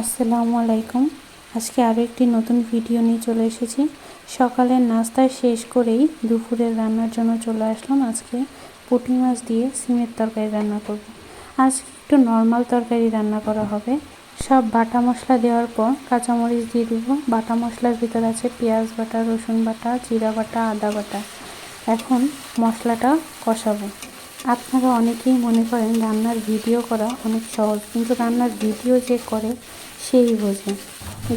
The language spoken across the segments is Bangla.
আসসালামু আলাইকুম। আজকে আরও একটি নতুন ভিডিও নিয়ে চলে এসেছি। সকালের নাস্তায় শেষ করেই দুপুরের রান্নার জন্য চলে আসলাম। আজকে পুঁটি মাছ দিয়ে সিমের তরকারি রান্না করব। আজকে একটু নর্মাল তরকারি রান্না করা হবে। সব বাটা মশলা দেওয়ার পর কাঁচামরিচ দিয়ে দিব। বাটা মশলার ভিতর আছে পেঁয়াজ বাটা, রসুন বাটা, জিরা বাটা, আদা বাটা। এখন মশলাটা কষাবো। আপনারা অনেকেই মনে করেন রান্নার ভিডিও করা অনেক সহজ, কিন্তু রান্নার ভিডিও যে করে সেই বোঝে।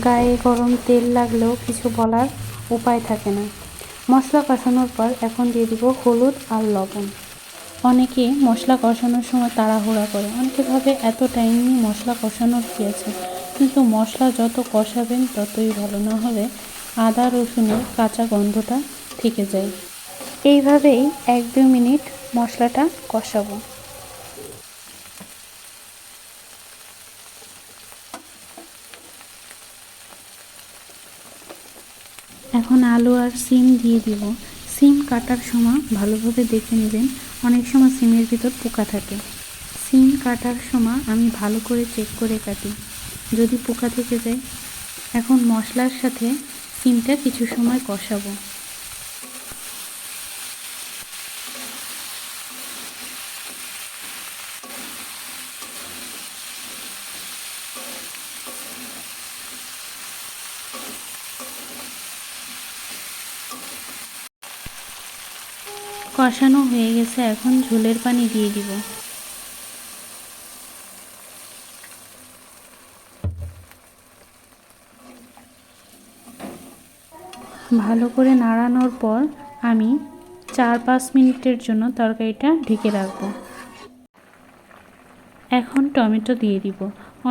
গায়ে গরম তেল লাগলেও কিছু বলার উপায় থাকে না। মশলা কষানোর পর এখন দিয়ে দিব হলুদ আর লবণ। অনেকে মশলা কষানোর সময় তাড়াহুড়া করে। অনেকে ভাবে এত টাইম নিয়ে মশলা কষানোর কী আছে? কিন্তু মশলা যত কষাবেন ততই ভালো। না হলে আদা, রসুনের কাঁচা গন্ধটা থেকে যায়। এইভাবেই এক দু মিনিট মশলাটা কষাবো। এখন আলু আর সিম দিয়ে দিব। সিম কাটার সময় ভালোভাবে দেখে নেবেন, অনেক সময় সিমের ভিতর পোকা থাকে। সিম কাটার সময় আমি ভালো করে চেক করে কাটি, যদি পোকা থেকে যায়। এখন মশলার সাথে সিমটা কিছু সময় কষাবো। কষানো হয়ে গেছে, এখন ঝোলের পানি দিয়ে দিব। ভালো করে নাড়ানোর পর আমি চার পাঁচ মিনিটের জন্য তরকারিটা ঢেকে রাখব। এখন টমেটো দিয়ে দিব।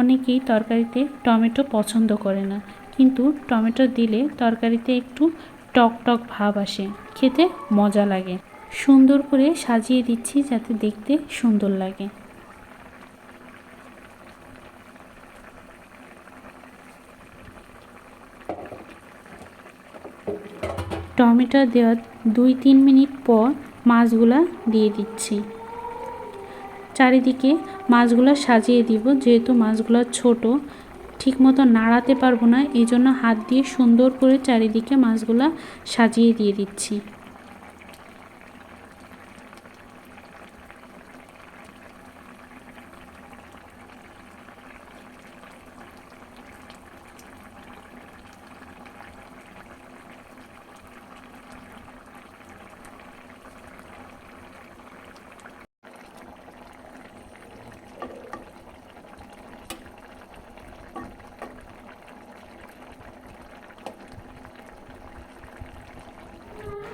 অনেকেই তরকারিতে টমেটো পছন্দ করে না, কিন্তু টমেটো দিলে তরকারিতে একটু টক টক ভাব আসে, খেতে মজা লাগে। সুন্দর করে সাজিয়ে দিচ্ছি যাতে দেখতে সুন্দর লাগে। টমেটো দেওয়ার দুই তিন মিনিট পর মাছগুলা দিয়ে দিচ্ছি। চারিদিকে মাছগুলো সাজিয়ে দিব, যেহেতু মাছগুলো ছোট ঠিক মতো নাড়াতে পারব না এই জন্য হাত দিয়ে সুন্দর করে চারিদিকে মাছগুলো সাজিয়ে দিয়ে দিচ্ছি।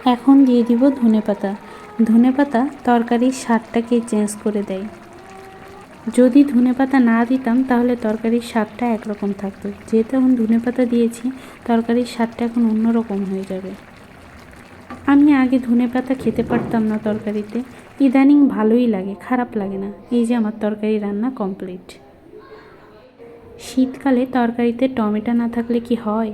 এখন দিয়ে দিব ধনেপাতা ধনেপাতা তরকারির স্বাদটাকে চেঞ্জ করে দেয়। যদি ধনেপাতা না দিতাম, তাহলে তরকারির স্বাদটা একরকম থাকতো। যেহেতু এখন ধনেপাতা দিয়েছি, তরকারির স্বাদটা এখন অন্যরকম হয়ে যাবে। আমি আগে ধনেপাতা খেতে পারতাম না তরকারিতে। ইদানিং ভালোই লাগে, খারাপ লাগে না। এই যে আমার তরকারি রান্না কমপ্লিট শীতকালে তরকারিতে টমেটো না থাকলে কি হয়?